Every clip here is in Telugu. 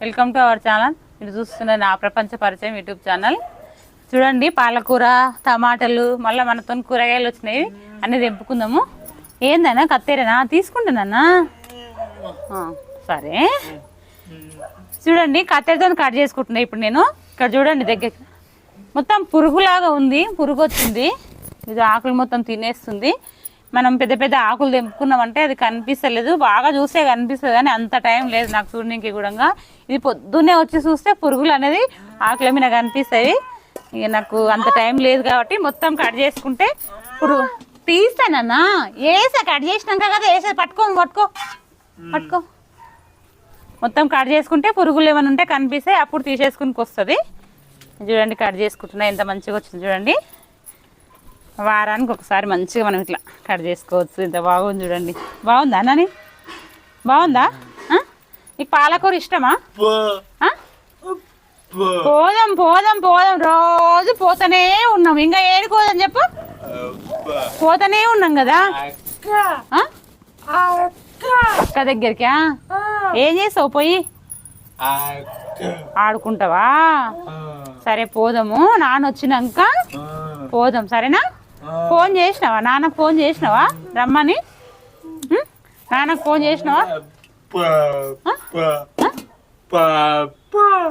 వెల్కమ్ టు అవర్ ఛానల్ మీరు చూస్తున్న నా ప్రపంచ పరిచయం యూట్యూబ్ ఛానల్ చూడండి పాలకూర టమాటాలు మళ్ళీ మనతో కూరగాయలు వచ్చినాయి. అన్నీ తెంపుకుందాము. ఏందన్నా కత్తెరనా? తీసుకుంటున్నానా? సరే. చూడండి కత్తెరతో కట్ చేసుకుంటున్నా ఇప్పుడు నేను. ఇక్కడ చూడండి దగ్గర. మొత్తం పురుగులాగా ఉంది పురుగు వచ్చింది ఇది ఆకులు మొత్తం తినేస్తుంది. మనం పెద్ద పెద్ద ఆకులు తెంపుకున్నామంటే అది కనిపిస్తలేదు. బాగా చూస్తే కనిపిస్తుంది కానీ అంత టైం లేదు నాకు చూడడానికి కూడా. ఇది పొద్దున్నే వచ్చి చూస్తే పురుగులు అనేది ఆకుల మీద కనిపిస్తాయి ఇక నాకు అంత టైం లేదు కాబట్టి మొత్తం కట్ చేసుకుంటే ఇప్పుడు తీస్తానన్నా. వేసా కట్ చేసినాక కదా వేసా పట్టుకో పట్టుకో. పట్టుకో. మొత్తం కట్ చేసుకుంటే పురుగులు ఏమైనా ఉంటే కనిపిస్తాయి అప్పుడు తీసేసుకునికి వస్తుంది చూడండి కట్ చేసుకుంటున్నా ఎంత మంచిగా వచ్చింది చూడండి. వారానికి ఒకసారి మంచిగా మనం ఇట్లా కట్ చేసుకోవచ్చు. ఇంత బాగుంది చూడండి. బాగుందా నాని? బాగుందా? నీకు పాలకూర ఇష్టమా? పోదాం పోదాం పోదాం. రోజు పోతూనే ఉన్నాం. ఇంకా ఏడు పోదాం చెప్పు? పోతూనే ఉన్నాం కదా? అక్క. దగ్గరికి? ఏం చేస్తావు పోయి? ఆడుకుంటావా? సరే పోదాము. నాన్న వచ్చినాక పోదాం. సరేనా? ఫోన్ చేసినావా? నాన్నకు ఫోన్ చేసినావా? రమ్మని? నాన్నకు ఫోన్ చేసినావా?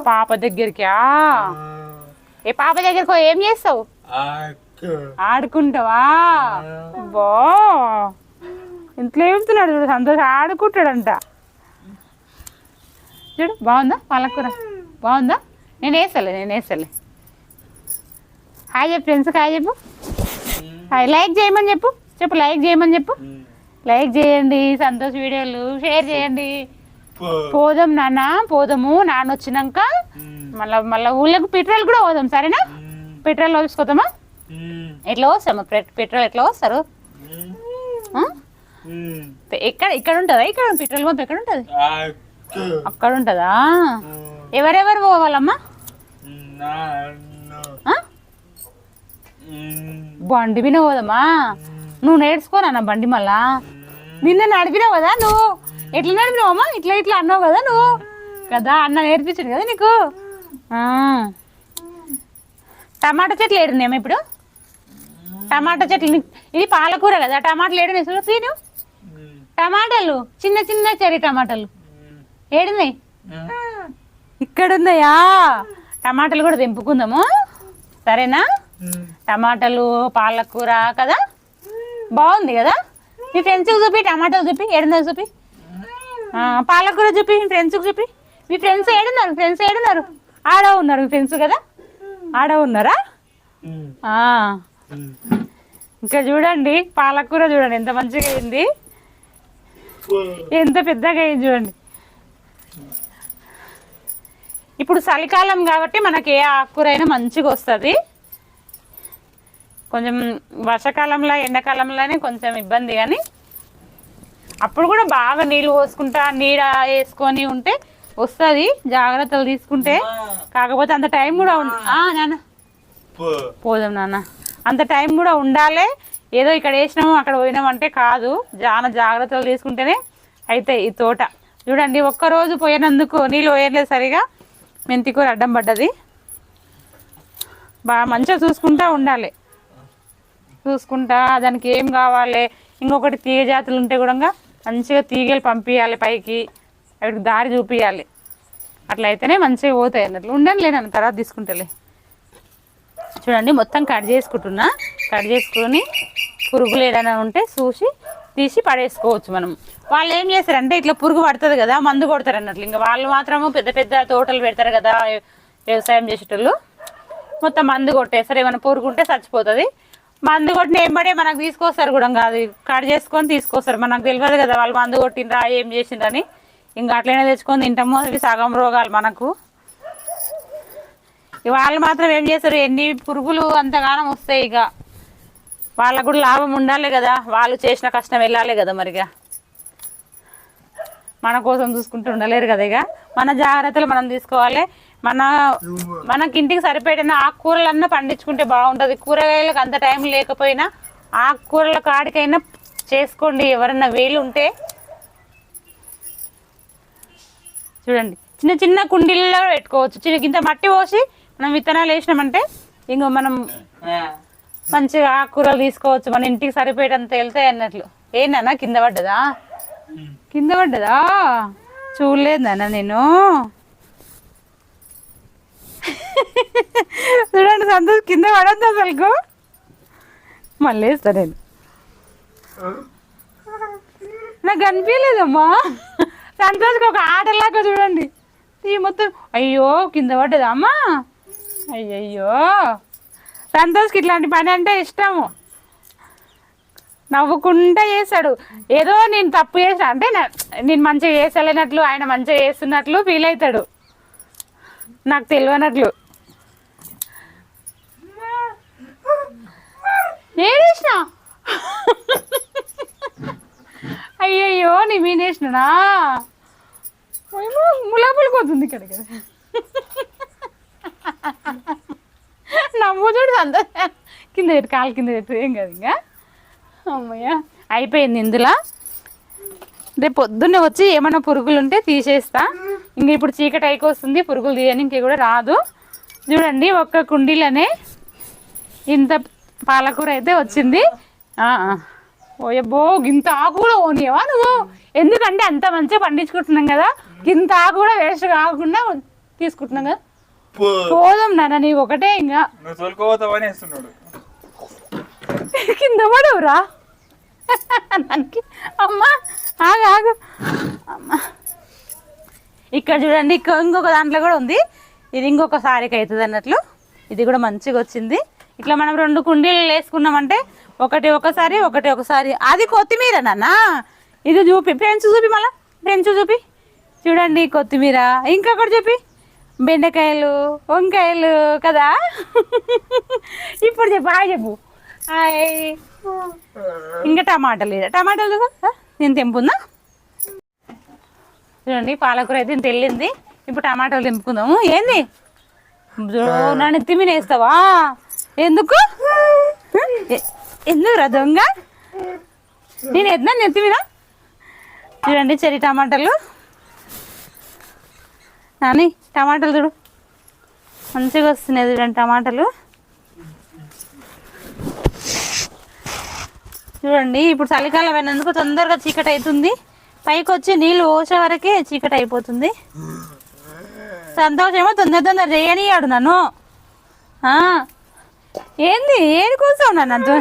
పాప దగ్గరికి? ఏ పాప దగ్గరికి ఏం చేస్తావు? ఆడుకుంటావా? బా ఇంట్లో ఏముతున్నాడు చూడు సంతోషం. ఆడుకుంటాడంట. చూడు బాగుందా? పాలకూర? బాగుందా? నేను వేస్తలే నేను వేస్తలే. హాయ్ చెప్పు ఫ్రెండ్స్కి హాయ్ చెప్పు. లైక్ చేయమని చెప్పు. చెప్పు లైక్ చేయమని చెప్పు. లైక్ చేయండి సంతోష్ వీడియోలు షేర్ చేయండి. పోదాం నాన్న పోదాము. నాన్న వచ్చినాక మళ్ళా మళ్ళీ ఊళ్ళకి పెట్రోల్ కూడా పోదాం సరేనా? పెట్రోల్ పోసుకోదామా ఎట్లా వస్తామా పెట్రోల్ ఎట్లా వస్తారు? ఎక్కడ ఇక్కడ ఉంటుందా? ఇక్కడ పెట్రోల్ పంప్ ఎక్కడ ఉంటుంది? అక్కడ. ఉంటుందా? ఎవరెవరు పోవాలమ్మా? బండి మీద పోదామా నువ్వు నేర్చుకోనా బండి మళ్ళా. నిన్న నడిపినావు కదా నువ్వు. ఎట్లా నడిపినావమ్మా? ఇట్లా ఇట్లా అన్నావు కదా నువ్వు. కదా అన్న నేర్పించాడు కదా నీకు. టమాటా చెట్లు ఏడున్నాయేమో ఇప్పుడు? టమాటా చెట్లు ఇది పాలకూర కదా టమాటాలు ఏడున్నాయి చూడు తీను. టమాటాలు చిన్న చిన్న చెరి టమాటాలు. ఏడున్నాయి? ఇక్కడ ఉన్నాయా టమాటాలు కూడా తెంపుకుందాము. సరేనా? టమాటాలు పాలకూర కదా? బాగుంది కదా? మీ ఫ్రెండ్స్కి చూపి టమాటాలు చూపి ఏడున్నారు చూపి. పాలకూర చూపి మీ ఫ్రెండ్స్కి చూపి. మీ ఫ్రెండ్స్ ఏడున్నారు ఫ్రెండ్స్ ఏడున్నారు. ఆడ ఉన్నారు మీ ఫ్రెండ్స్ కదా? ఆడ ఉన్నారా? ఇంకా చూడండి పాలకూర చూడండి ఎంత మంచిగా అయింది. ఎంత పెద్దగా అయింది చూడండి. ఇప్పుడు చలికాలం కాబట్టి మనకి ఏ ఆకుకూర అయినా మంచిగా వస్తుంది. కొంచెం వర్షాకాలంలో ఎండాకాలంలోనే కొంచెం ఇబ్బంది కానీ అప్పుడు కూడా బాగా నీళ్ళు పోసుకుంటా నీడ వేసుకొని ఉంటే వస్తుంది. జాగ్రత్తలు తీసుకుంటే. కాకపోతే అంత టైం కూడా నాన్న. పోదాం నాన్న. అంత టైం కూడా ఉండాలి. ఏదో ఇక్కడ వేసినాము అక్కడ పోయినాం అంటే కాదు. చాలా జాగ్రత్తలు తీసుకుంటేనే అవుతాయి ఈ తోట. చూడండి ఒక్కరోజు పోయినందుకు నీళ్ళు పోయలేదు సరిగా. మెంతికూర అడ్డం పడ్డది. బాగా మంచిగా చూసుకుంటా ఉండాలి. చూసుకుంటా దానికి ఏం కావాలి. ఇంకొకటి తీగ జాతులు ఉంటే కూడా మంచిగా తీగలు పంపించాలి పైకి. వాటికి దారి చూపించాలి అట్లా అయితేనే మంచిగా పోతాయి అన్నట్లు. ఉండని లేనన్న తర్వాత తీసుకుంటలే. చూడండి మొత్తం కట్ చేసుకుంటున్నా. కట్ చేసుకొని పురుగులు ఏదైనా ఉంటే చూసి తీసి పడేసుకోవచ్చు మనం. వాళ్ళు ఏం చేస్తారంటే ఇట్లా పురుగు పడుతుంది కదా మందు కొడతారు అన్నట్లు. ఇంకా వాళ్ళు మాత్రము పెద్ద పెద్ద తోటలు పెడతారు కదా వ్యవసాయం చేసేటోళ్ళు. మొత్తం మందు కొట్టేస్తారు. ఏమైనా పురుగు ఉంటే చచ్చిపోతుంది. మందు కొట్టిన ఏంబడే మనకు తీసుకొస్తారు కూడా కాదు కట్ చేసుకొని తీసుకొస్తారు. మనకు తెలియదు కదా వాళ్ళు మందు కొట్టినరా ఏం చేసిండ్రని. ఇంకా అట్లనే తెచ్చుకొని తింటాము. ఇవి సగం రోగాలు మనకు. ఇక వాళ్ళు మాత్రం ఏం చేస్తారు? ఎన్ని పురుగులు అంతగానం వస్తాయి ఇక. వాళ్ళకు కూడా లాభం ఉండాలి కదా. వాళ్ళు చేసిన కష్టం వెళ్ళాలి కదా మరిగా మన కోసం చూసుకుంటూ ఉండలేరు కదా ఇక. మన జాగ్రత్తలు మనం తీసుకోవాలి. మన మనకి ఇంటికి సరిపడిన ఆకుకూరలన్నా పండించుకుంటే బాగుంటుంది. కూరగాయలకు అంత టైం లేకపోయినా ఆకుకూరల కాడికైనా చేసుకోండి. ఎవరన్నా వేలు ఉంటే చూడండి. చిన్న చిన్న కుండీలలో పెట్టుకోవచ్చు. చిన్న ఇంత మట్టి పోసి మనం విత్తనాలు వేసినామంటే ఇంకో మనం మంచిగా ఆకుకూరలు తీసుకోవచ్చు. మన ఇంటికి సరిపోయేటంత వెళ్తాయి అన్నట్లు. ఏంటన్నా కింద పడ్డదా? కింద పడ్డదా? చూడలేదన్నా నేను. చూడండి సంతోష్ కింద పడద్దు అసలు మళ్ళీ వేస్తా నేను. నాకు కనిపించలేదమ్మా. సంతోష్కి ఒక ఆటలాగా చూడండి. ఈ మొత్తం అయ్యో కింద పడ్డదా అమ్మా? అయ్యయ్యో. సంతోష్కి ఇట్లాంటి పని అంటే ఇష్టము. నవ్వుకుంటా చేస్తాడు. ఏదో నేను తప్పు చేసా అంటే నేను మంచిగా చేసలేనట్లు ఆయన మంచిగా చేస్తున్నట్లు ఫీల్ అవుతాడు. నాకు తెలియనట్లు. నేనేసిన అయ్యయ్యో నీ మీనేసినా ములాపులు పోతుంది ఇక్కడ. కదా నవ్వు చూడు సంతోషం. కింద పెట్టు కాలు కింద పెట్టు ఏం కాదు ఇంకా. అమ్మయ్య అయిపోయింది ఇందులో. రేపు పొద్దున్నే వచ్చి ఏమైనా పురుగులు ఉంటే తీసేస్తా. ఇంక ఇప్పుడు చీకటి అయికి వస్తుంది పురుగులు తీయడానికి కూడా రాదు. చూడండి ఒక్క కుండీలోనే ఇంత పాలకూర అయితే వచ్చింది. ఓయబ్బో గింత ఆకు కూడా ఓనియవా నువ్వు? ఎందుకంటే అంత మంచిగా పండించుకుంటున్నాం కదా. గింత ఆకు కూడా వేస్ట్ కాకుండా తీసుకుంటున్నాం కదా. పోదాం నాన్న నీ ఒకటే ఇంకా. కింద పడవురా? అమ్మా ఆగు ఆగు. అమ్మా. ఇక్కడ చూడండి ఇంకొక దాంట్లో కూడా ఉంది. ఇది ఇంకొక సారీకి అవుతుంది అన్నట్లు. ఇది కూడా మంచిగా వచ్చింది. ఇట్లా మనం రెండు కుండీలు వేసుకున్నామంటే ఒకటి ఒకసారి ఒకటి ఒకసారి అది కొత్తిమీర నాన్న. ఇది చూపి. ఫ్రెండ్స్ చూపి మళ్ళా. ఫ్రెండ్స్ చూపి. చూడండి కొత్తిమీర. ఇంకొకటి చూపి. బెండకాయలు వంకాయలు కదా? ఇప్పుడు చెప్పు హాయ్ చెప్పు. హాయ్. ఇంకా టమాటాలు టమాటాలు చూడు. నేను తెంపుందా? చూడండి పాలకూర అయితే ఇంత వెళ్ళింది. ఇప్పుడు టమాటాలు తింపుకుందాము. ఏంది? చూడు, నా వేస్తావా ఎందుకు ఎందుకు రా దొంగ? నేను ఎద్దా నేను మీద చూడండి చెరి టమాటాలు. నాని టమాటాలు చూడు. మంచిగా వస్తున్నాయి చూడండి టమాటాలు. చూడండి ఇప్పుడు చలికాలం అయినందుకు తొందరగా చీకటి అవుతుంది. పైకి వచ్చి నీళ్ళు పోసే వరకే చీకటి అయిపోతుంది. సంతోషమో తొందర తొందర చేయనియాడు నన్ను. ఏంది? ఏది కోసం నన్ను?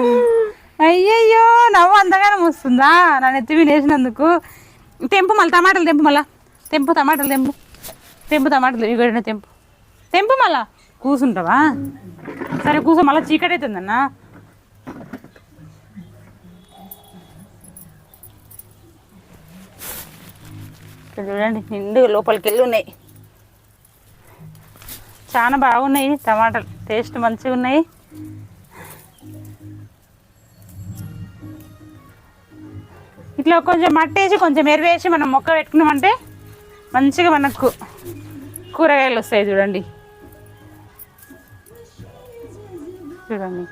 అయ్యయ్యో నవ్వు అంతగానం వస్తుందా? నన్ను ఎత్తి వినేసినందుకు తెంపు మళ్ళీ టమాటాలు తెంపు మళ్ళా. తెంపు టమాటాలు తెంపు. తెంపు టమాటాలు ఇగడిన తెంపు. తెంపు మళ్ళా. కూసుంటావా? సరే కూసో మళ్ళీ చీకటి అవుతుందన్నా ఇక్కడ చూడండి నిండు లోపలికి వెళ్ళి ఉన్నాయి. చాలా బాగున్నాయి టమాటాలు. టేస్ట్ మంచిగా ఉన్నాయి. ఇట్లా కొంచెం మట్టేసి వేసి కొంచెం ఎరువేసి మనం మొక్క పెట్టుకున్నామంటే మంచిగా మనకు కూరగాయలు వస్తాయి చూడండి. చూడండి.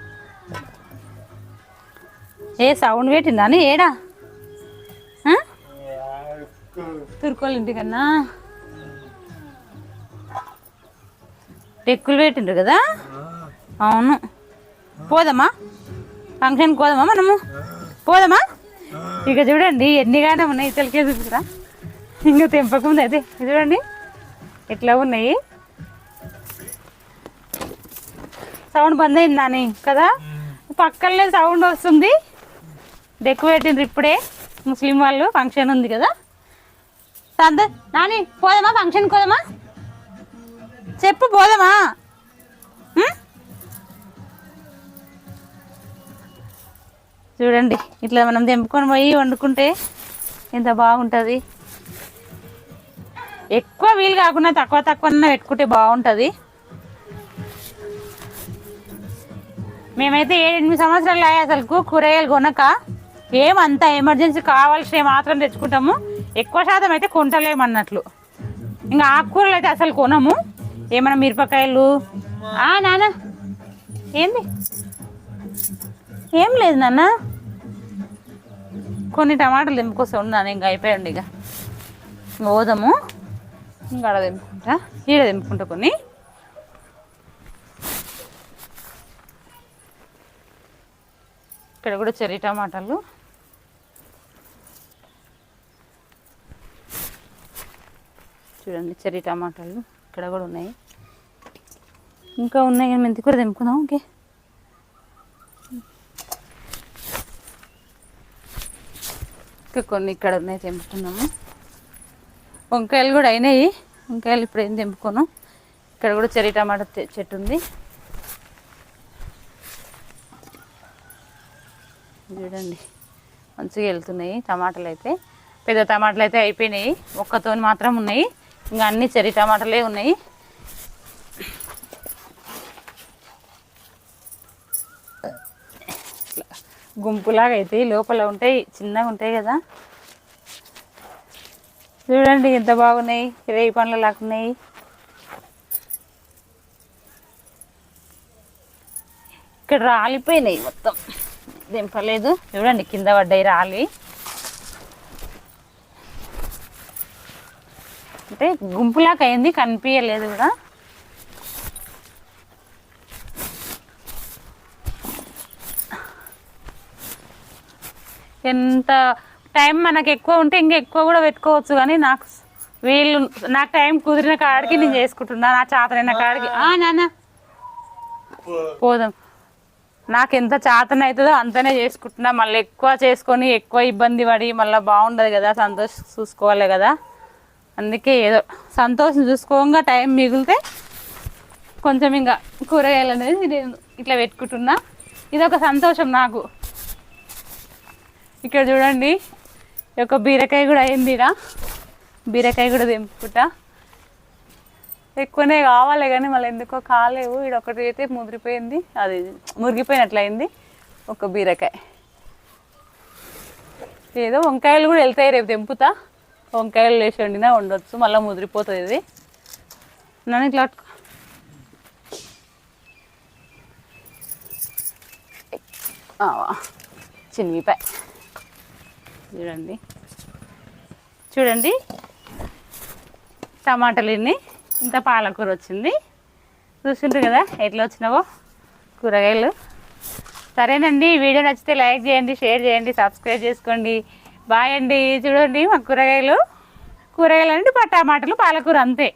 ఏ సౌండ్ పెట్టిందా అని? ఏడా? తుర్కోళ్ళ ఇంటికన్నా టెక్కులు పెట్టిండ్రు కదా? అవును. పోదామా? ఫంక్షన్కి పోదామా మనము? పోదామా? ఇక చూడండి ఎన్ని కానీ ఉన్నాయి ఇతలకే చూపిరా. ఇంకా తెంపకుంది అయితే చూడండి ఎట్లా ఉన్నాయి? సౌండ్ బంద్ అయింది నాని కదా? పక్కనే సౌండ్ వస్తుంది. డెక్కు పెట్టిండ్రు ఇప్పుడే ముస్లిం వాళ్ళు ఫంక్షన్ ఉంది కదా? సంద నాని పోదామా? ఫంక్షన్కి పోదామా? చెప్పు పోదామా? చూడండి ఇట్లా మనం తెంపుకొని పోయి వండుకుంటే ఎంత బాగుంటుంది. ఎక్కువ వీలు కాకుండా తక్కువ తక్కువ పెట్టుకుంటే బాగుంటుంది. మేమైతే ఏడెనిమిది సంవత్సరాలు అయ్యే అసలు కూరగాయలు కొనక ఏమంత ఎమర్జెన్సీ కావాల్సిన మాత్రం తెచ్చుకుంటాము. ఎక్కువ శాతం అయితే కొంటలేమన్నట్లు. ఇంకా ఆకుకూరలు అయితే అసలు కొనము. ఏమైనా మిరపకాయలు? ఆ నాన్న. ఏంది? ఏం లేదు నాన్న. కొన్ని టమాటాలు తెంపుకొస్తా ఉన్నాను ఇంకా అయిపోయండి ఇక. పోదాము. ఇంకా అడ దింపుకుంటా ఈడ దింపుకుంటా కొన్ని. ఇక్కడ కూడా చెర్రీ టమాటాలు. చూడండి చెర్రీ టమాటాలు ఇక్కడ కూడా ఉన్నాయి. ఇంకా ఉన్నాయి కానీ మెంతి కూర తెంపుకుందాం ఓకే? ఇంకా కొన్ని ఇక్కడ ఉన్నాయి తెంపుకున్నాము వంకాయలు కూడా అయినాయి. వంకాయలు ఇప్పుడు ఏం తెంపుకోను. ఇక్కడ కూడా చెర్రీ టమాటా చెట్టు ఉంది. చూడండి. మంచిగా వెళ్తున్నాయి టమాటాలు అయితే. పెద్ద టమాటాలు అయితే అయిపోయినాయి. ఒక్కతోని మాత్రం ఉన్నాయి. ఇంకా అన్ని చెర్రీ టమాటాలే ఉన్నాయి. గుంపులాగా అయితే లోపల ఉంటాయి చిన్నగా ఉంటాయి కదా. చూడండి ఎంత బాగున్నాయి రేయి పండ్లు లాక్కున్నాయి ఇక్కడ రాలిపోయినాయి మొత్తం. దింపలేదు చూడండి కింద పడ్డాయి రాలి. అంటే గుంపులాగా అయింది కనిపించలేదు కూడా. ఎంత టైం మనకు ఎక్కువ ఉంటే ఇంకా ఎక్కువ కూడా పెట్టుకోవచ్చు కానీ నాకు వీళ్ళు నాకు టైం కుదిరిన కాడికి నేను చేసుకుంటున్నా నా చాతనైన కాడికి. నాన్న. పోదాం. నాకు ఎంత చేతన అవుతుందో అంతనే చేసుకుంటున్నా. మళ్ళీ ఎక్కువ చేసుకొని ఎక్కువ ఇబ్బంది పడి మళ్ళీ బాగుండదు కదా సంతోషం చూసుకోవాలి కదా. అందుకే ఏదో సంతోషం చూసుకోగా టైం మిగిలితే కొంచెం ఇంకా కూరగాయలు అనేది నేను ఇట్లా పెట్టుకుంటున్నా. ఇది ఒక సంతోషం నాకు. ఇక్కడ చూడండి ఈ బీరకాయ కూడా అయింది బీరకాయ కూడా తెంపుకుంటా. ఎక్కువనే కావాలి కానీ మళ్ళీ ఎందుకో కాలేవు. ఇక్కడ ఒకటి అయితే ముదిరిపోయింది. అది మురిగిపోయినట్లయింది ఒక బీరకాయ. ఏదో వంకాయలు కూడా వెళ్తాయి రేపు తెంపుతా. వంకాయలు వేసి వండినా వండొచ్చు మళ్ళీ ముదిరిపోతుంది ఇది. నన్ను ఇట్లా పట్టుకో. చినిగిపాయ. చూడండి. చూడండి. టమాటాలు ఇన్ని. ఇంత పాలకూర వచ్చింది. చూస్తుంటారు కదా ఎట్లా వచ్చినావో కూరగాయలు. సరేనండి వీడియో నచ్చితే లైక్ చేయండి షేర్ చేయండి సబ్స్క్రైబ్ చేసుకోండి. బాయ్ అండి. చూడండి మా కూరగాయలు. కూరగాయలు అంటే టమాటాలు పాలకూర అంతే.